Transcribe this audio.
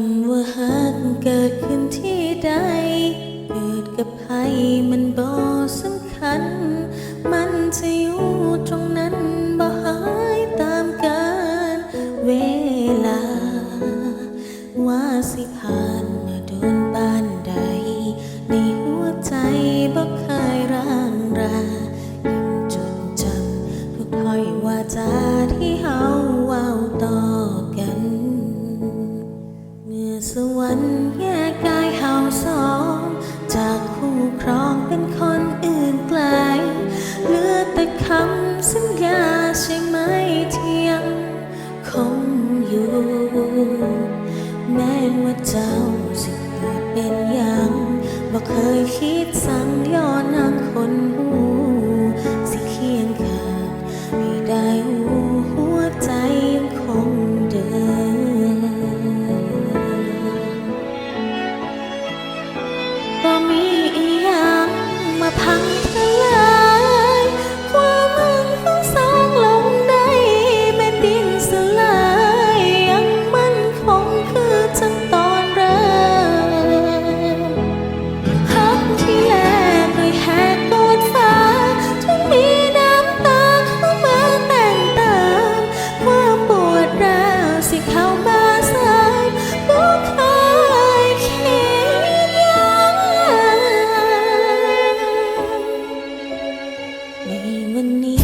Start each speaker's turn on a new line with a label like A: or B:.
A: ำว่าหักเกิดขึ้นที่ใด เกิดกับใครมันบ่สำคัญ ครองเป็นคนอื่นไกลเหลือแต่คำสัญญาใช่ไหมที่ยังคงอยู่ แม้ว่าเจ้าสิเกิดเป็นอย่างบ่เคยคิดสั่ง 你问你。